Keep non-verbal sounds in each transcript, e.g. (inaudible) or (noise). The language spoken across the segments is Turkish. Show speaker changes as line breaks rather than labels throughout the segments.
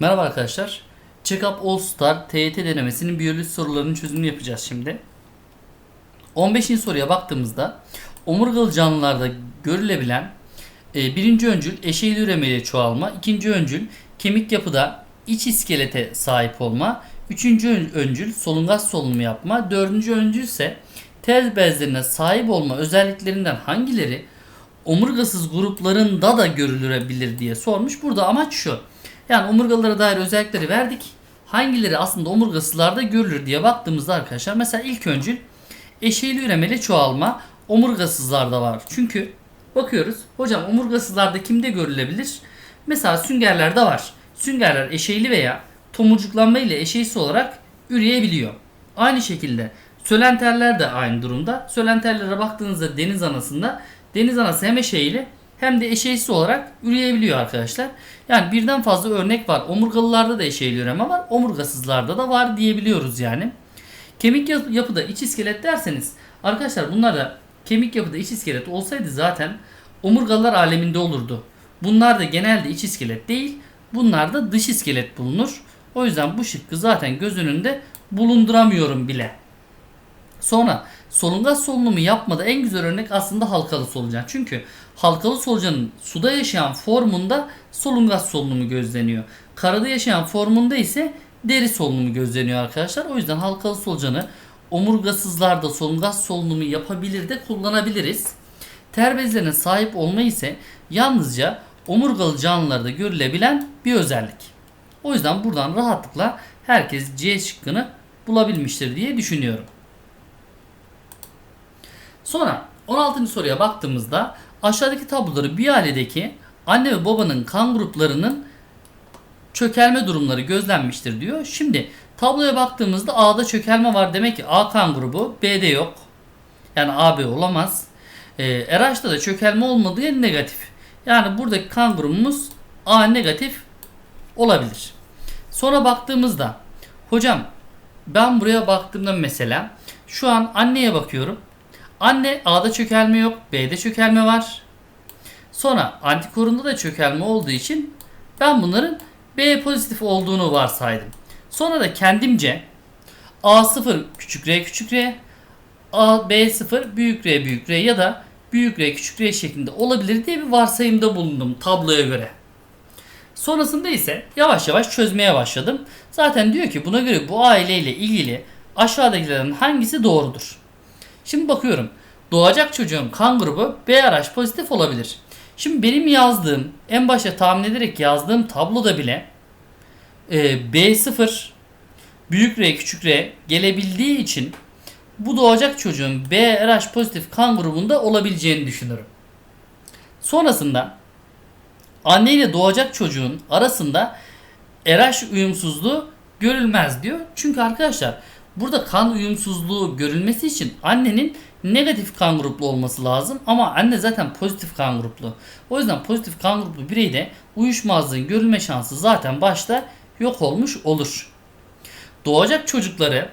Merhaba arkadaşlar. Check-up All Star TYT denemesinin biyoloji sorularının çözümünü yapacağız şimdi. 15. soruya baktığımızda omurgalı canlılarda görülebilen e, birinci öncül eşeğli üremeli çoğalma, ikinci öncül kemik yapıda iç iskelete sahip olma, üçüncü ön- öncül solungaç solunumu yapma, dördüncü öncül ise tez bezlerine sahip olma özelliklerinden hangileri omurgasız gruplarında da görülebilir diye sormuş. Burada amaç şu. Yani omurgalara dair özellikleri verdik. Hangileri aslında omurgasızlarda görülür diye baktığımızda arkadaşlar mesela ilk öncül eşeğli üremeli çoğalma omurgasızlarda var. Çünkü bakıyoruz hocam omurgasızlarda kimde görülebilir? Mesela süngerlerde var. Süngerler eşeğli veya tomurcuklanma ile eşeğsi olarak üreyebiliyor. Aynı şekilde sölenterler de aynı durumda. Sölenterlere baktığınızda deniz anasında deniz anası hem eşeğli hem de eşeğsi olarak üreyebiliyor arkadaşlar. Yani birden fazla örnek var. Omurgalılarda da eşeğli üreme var. Omurgasızlarda da var diyebiliyoruz yani. Kemik yap- yapıda iç iskelet derseniz arkadaşlar bunlar da kemik yapıda iç iskelet olsaydı zaten omurgalılar aleminde olurdu. Bunlar da genelde iç iskelet değil. Bunlar da dış iskelet bulunur. O yüzden bu şıkkı zaten göz önünde bulunduramıyorum bile. Sonra solungaç solunumu yapmada en güzel örnek aslında halkalı solucan. Çünkü halkalı solucanın suda yaşayan formunda solungaç solunumu gözleniyor. Karada yaşayan formunda ise deri solunumu gözleniyor arkadaşlar. O yüzden halkalı solucanı omurgasızlarda solungaç solunumu yapabilir de kullanabiliriz. Ter bezlerine sahip olma ise yalnızca omurgalı canlılarda görülebilen bir özellik. O yüzden buradan rahatlıkla herkes C şıkkını bulabilmiştir diye düşünüyorum. Sonra 16. soruya baktığımızda aşağıdaki tabloları bir ailedeki anne ve babanın kan gruplarının çökelme durumları gözlenmiştir diyor. Şimdi tabloya baktığımızda A'da çökelme var demek ki A kan grubu B'de yok. Yani AB olamaz. Ee, RH'da da çökelme olmadığı yer negatif. Yani buradaki kan grubumuz A negatif olabilir. Sonra baktığımızda hocam ben buraya baktığımda mesela şu an anneye bakıyorum. Anne A'da çökelme yok, B'de çökelme var. Sonra antikorunda da çökelme olduğu için ben bunların B pozitif olduğunu varsaydım. Sonra da kendimce A0 küçük r küçük r, A B0 büyük r büyük r ya da büyük r küçük r şeklinde olabilir diye bir varsayımda bulundum tabloya göre. Sonrasında ise yavaş yavaş çözmeye başladım. Zaten diyor ki buna göre bu aileyle ilgili aşağıdakilerin hangisi doğrudur? Şimdi bakıyorum. Doğacak çocuğun kan grubu BRH pozitif olabilir. Şimdi benim yazdığım, en başta tahmin ederek yazdığım tabloda bile e, B0 büyük R küçük R gelebildiği için bu doğacak çocuğun BRH pozitif kan grubunda olabileceğini düşünüyorum. Sonrasında anne ile doğacak çocuğun arasında RH uyumsuzluğu görülmez diyor. Çünkü arkadaşlar burada kan uyumsuzluğu görülmesi için annenin negatif kan gruplu olması lazım ama anne zaten pozitif kan gruplu. O yüzden pozitif kan gruplu bireyde uyuşmazlığın görülme şansı zaten başta yok olmuş olur. Doğacak çocukları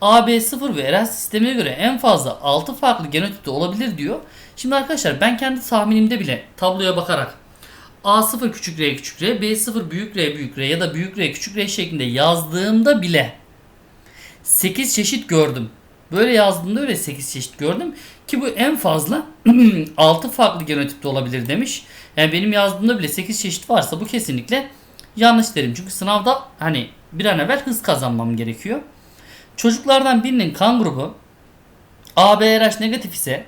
AB0 ve RH sistemine göre en fazla 6 farklı genotipte olabilir diyor. Şimdi arkadaşlar ben kendi tahminimde bile tabloya bakarak A0 küçük r küçük r, B0 büyük r büyük r ya da büyük r küçük r şeklinde yazdığımda bile 8 çeşit gördüm. Böyle yazdığımda öyle 8 çeşit gördüm ki bu en fazla (clears throat) 6 farklı genotipte olabilir demiş. Yani benim yazdığımda bile 8 çeşit varsa bu kesinlikle yanlış derim. Çünkü sınavda hani bir an evvel hız kazanmam gerekiyor. Çocuklardan birinin kan grubu ABRH negatif ise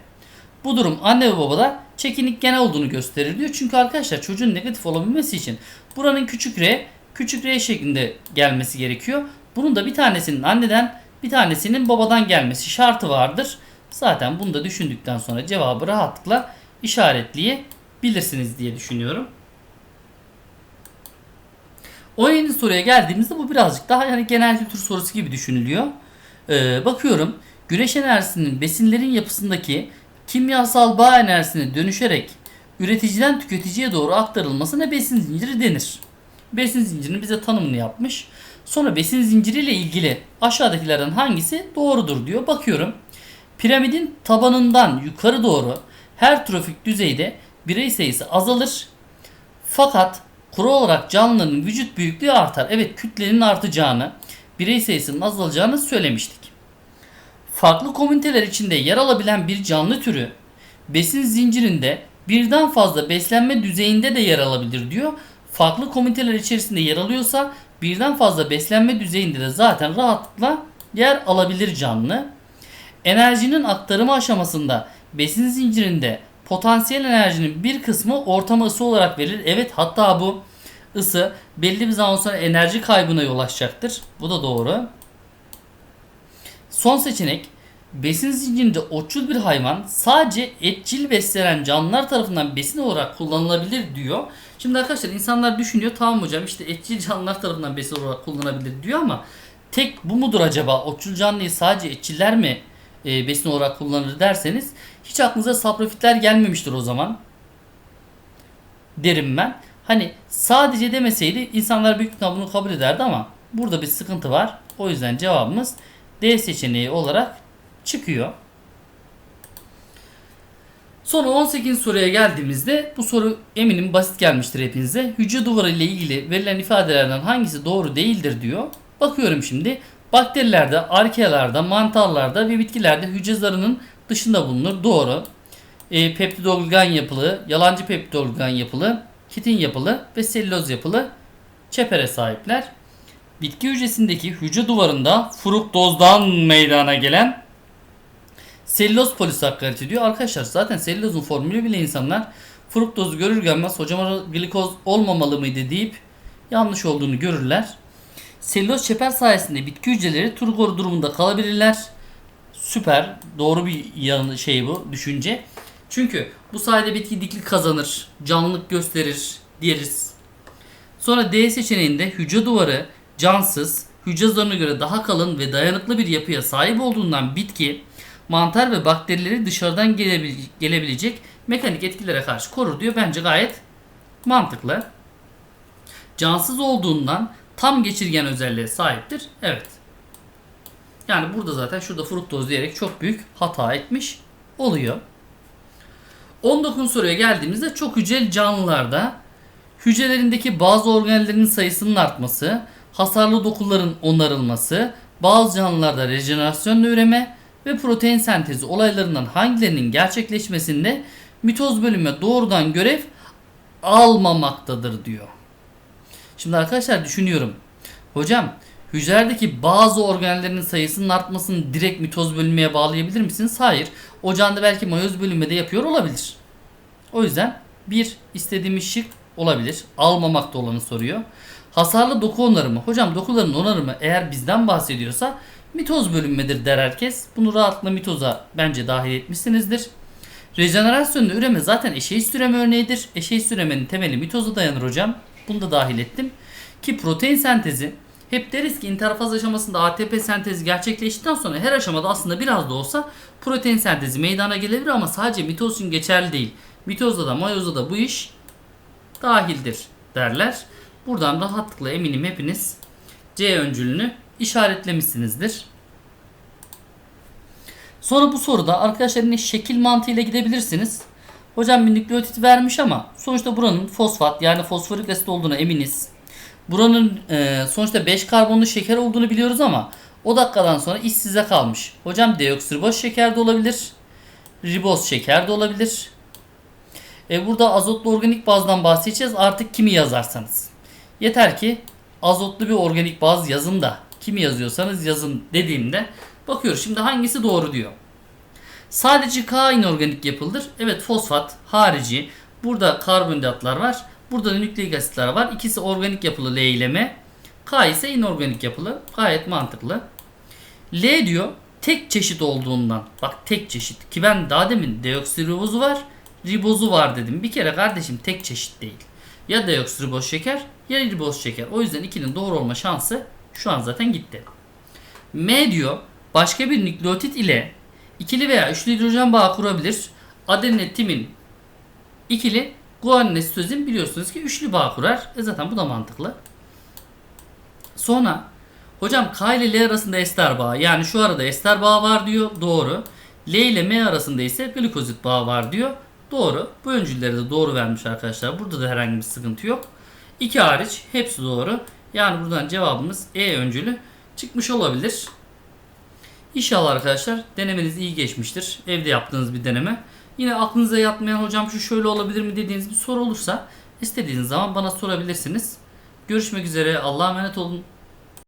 bu durum anne ve babada çekinik gen olduğunu gösterir diyor. Çünkü arkadaşlar çocuğun negatif olabilmesi için buranın küçük r küçük r şeklinde gelmesi gerekiyor. Bunun da bir tanesinin anneden bir tanesinin babadan gelmesi şartı vardır. Zaten bunu da düşündükten sonra cevabı rahatlıkla işaretleyebilirsiniz diye düşünüyorum. 17. soruya geldiğimizde bu birazcık daha yani genel kültür sorusu gibi düşünülüyor. Ee, bakıyorum güneş enerjisinin besinlerin yapısındaki kimyasal bağ enerjisine dönüşerek üreticiden tüketiciye doğru aktarılmasına besin zinciri denir. Besin zincirinin bize tanımını yapmış. Sonra besin zinciriyle ilgili aşağıdakilerden hangisi doğrudur diyor. Bakıyorum. Piramidin tabanından yukarı doğru her trofik düzeyde birey sayısı azalır. Fakat Kuru olarak canlıların vücut büyüklüğü artar. Evet kütlenin artacağını, birey sayısının azalacağını söylemiştik. Farklı komüniteler içinde yer alabilen bir canlı türü besin zincirinde birden fazla beslenme düzeyinde de yer alabilir diyor. Farklı komüniteler içerisinde yer alıyorsa birden fazla beslenme düzeyinde de zaten rahatlıkla yer alabilir canlı. Enerjinin aktarımı aşamasında besin zincirinde potansiyel enerjinin bir kısmı ortama ısı olarak verilir. Evet hatta bu ısı belli bir zaman sonra enerji kaybına yol açacaktır. Bu da doğru. Son seçenek besin zincirinde otçul bir hayvan sadece etçil beslenen canlılar tarafından besin olarak kullanılabilir diyor. Şimdi arkadaşlar insanlar düşünüyor tamam hocam işte etçil canlılar tarafından besin olarak kullanılabilir diyor ama tek bu mudur acaba? Otçul canlıyı sadece etçiller mi e, besin olarak kullanır derseniz hiç aklınıza saprofitler gelmemiştir o zaman derim ben. Hani sadece demeseydi insanlar büyük ihtimalle bunu kabul ederdi ama burada bir sıkıntı var. O yüzden cevabımız D seçeneği olarak çıkıyor. Sonra 18 soruya geldiğimizde bu soru eminim basit gelmiştir hepinize. Hücre duvarı ile ilgili verilen ifadelerden hangisi doğru değildir diyor. Bakıyorum şimdi. Bakterilerde, arkealarda, mantarlarda ve bitkilerde hücre zarının dışında bulunur. Doğru. E, peptidoglykan yapılı, yalancı peptidoglykan yapılı, kitin yapılı ve selüloz yapılı çepere sahipler. Bitki hücresindeki hücre duvarında fruktozdan meydana gelen selüloz polisakkariti diyor. Arkadaşlar zaten selülozun formülü bile insanlar fruktozu görür görmez hocam glikoz olmamalı mıydı deyip yanlış olduğunu görürler. Selüloz çeper sayesinde bitki hücreleri turgor durumunda kalabilirler. Süper. Doğru bir şey bu düşünce. Çünkü bu sayede bitki diklik kazanır, canlılık gösterir deriz. Sonra D seçeneğinde hücre duvarı cansız, hücre zarına göre daha kalın ve dayanıklı bir yapıya sahip olduğundan bitki mantar ve bakterileri dışarıdan gelebilecek, gelebilecek mekanik etkilere karşı korur diyor. Bence gayet mantıklı. Cansız olduğundan tam geçirgen özelliğe sahiptir. Evet. Yani burada zaten şurada fruktoz diyerek çok büyük hata etmiş oluyor. 19 soruya geldiğimizde çok hücreli canlılarda hücrelerindeki bazı organellerin sayısının artması, hasarlı dokuların onarılması, bazı canlılarda rejenerasyonla üreme ve protein sentezi olaylarından hangilerinin gerçekleşmesinde mitoz bölünme doğrudan görev almamaktadır diyor. Şimdi arkadaşlar düşünüyorum. Hocam hücrelerdeki bazı organellerin sayısının artmasını direkt mitoz bölünmeye bağlayabilir misiniz? Hayır. O canlı belki mayoz bölünmede yapıyor olabilir. O yüzden bir istediğimiz şık olabilir. Almamakta olanı soruyor. Hasarlı doku onarımı. Hocam dokuların onarımı eğer bizden bahsediyorsa mitoz bölünmedir der herkes. Bunu rahatlıkla mitoza bence dahil etmişsinizdir. Rejenerasyonla üreme zaten eşeğiz üreme örneğidir. Eşeğiz üremenin temeli mitoza dayanır hocam. Bunu da dahil ettim. Ki protein sentezi hep deriz ki interfaz aşamasında ATP sentezi gerçekleştikten sonra her aşamada aslında biraz da olsa protein sentezi meydana gelebilir ama sadece mitoz için geçerli değil. Mitozda da mayozda da bu iş dahildir derler. Buradan rahatlıkla eminim hepiniz C öncülünü işaretlemişsinizdir. Sonra bu soruda arkadaşlar yine şekil mantığıyla gidebilirsiniz. Hocam bir nükleotit vermiş ama sonuçta buranın fosfat yani fosforik asit olduğuna eminiz. Buranın e, sonuçta 5 karbonlu şeker olduğunu biliyoruz ama o dakikadan sonra iş size kalmış. Hocam deoksiriboz şeker de olabilir. Riboz şeker de olabilir. E, burada azotlu organik bazdan bahsedeceğiz. Artık kimi yazarsanız. Yeter ki azotlu bir organik baz yazın da kimi yazıyorsanız yazın dediğimde bakıyoruz şimdi hangisi doğru diyor. Sadece K inorganik yapılır. Evet fosfat harici. Burada karbonhidratlar var. Burada da nükleik asitler var. İkisi organik yapılı L ile. K ise inorganik yapılı. Gayet mantıklı. L diyor tek çeşit olduğundan. Bak tek çeşit. Ki ben daha demin deoksiribozu var. Ribozu var dedim. Bir kere kardeşim tek çeşit değil. Ya deoksiriboz şeker ya riboz şeker. O yüzden ikinin doğru olma şansı şu an zaten gitti. M diyor başka bir nükleotit ile ikili veya üçlü hidrojen bağı kurabilir. Adenine timin ikili guanine sitozin biliyorsunuz ki üçlü bağ kurar. E zaten bu da mantıklı. Sonra hocam K ile L arasında ester bağı yani şu arada ester bağı var diyor. Doğru. L ile M arasında ise glikozit bağı var diyor. Doğru. Bu öncülleri de doğru vermiş arkadaşlar. Burada da herhangi bir sıkıntı yok. 2 hariç hepsi doğru. Yani buradan cevabımız E öncülü çıkmış olabilir. İnşallah arkadaşlar denemeniz iyi geçmiştir. Evde yaptığınız bir deneme. Yine aklınıza yatmayan hocam şu şöyle olabilir mi dediğiniz bir soru olursa istediğiniz zaman bana sorabilirsiniz. Görüşmek üzere. Allah'a emanet olun.